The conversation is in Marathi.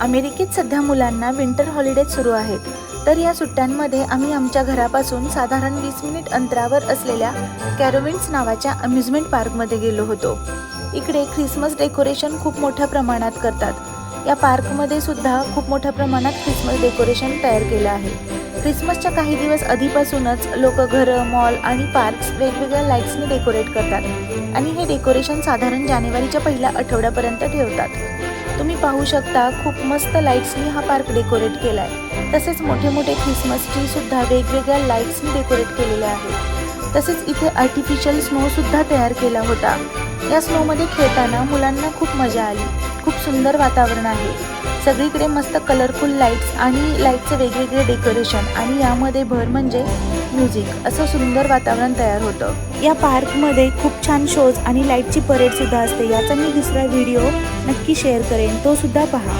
अमेरिकेत सध्या मुलांना विंटर हॉलिडेज सुरू आहेत. तर या सुट्ट्यांमध्ये आम्ही आमच्या घरापासून साधारण वीस मिनिट अंतरावर असलेल्या कॅरोविन्स नावाच्या अम्युजमेंट पार्कमध्ये गेलो होतो. इकडे ख्रिसमस डेकोरेशन खूप मोठ्या प्रमाणात करतात. या पार्कमध्ये सुद्धा खूप मोठ्या प्रमाणात ख्रिसमस डेकोरेशन तयार केलं आहे. ख्रिसमसच्या काही दिवस आधीपासूनच लोक घरं मॉल आणि पार्क्स वेगवेगळ्या लाईट्सनी डेकोरेट करतात. आणि हे डेकोरेशन साधारण जानेवारीच्या पहिल्या आठवड्यापर्यंत ठेवतात. तुम्ही पाहू शकता खूप मस्त लाईट्सनी हा पार्क डेकोरेट केला आहे तसेच मोठे मोठे ख्रिसमस ट्री सुद्धा वेगवेगळ्या लाईट्सनी डेकोरेट केलेले आहेत. तसेच इथे आर्टिफिशियल स्नो सुद्धा तयार केला होता. या स्नोमध्ये खेळताना मुलांना खूप मजा आली. खूप सुंदर वातावरण आहे. सगळीकडे मस्त कलरफुल लाईट्स आणि लाईटचे वेगवेगळे डेकोरेशन आणि यामध्ये भर म्हणजे म्युझिक असं सुंदर वातावरण तयार होतं. या पार्कमध्ये खूप छान शोज आणि लाईटची परेड सुद्धा असते. याचा मी दुसरा व्हिडिओ नक्की शेअर करेन. तो सुद्धा पहा.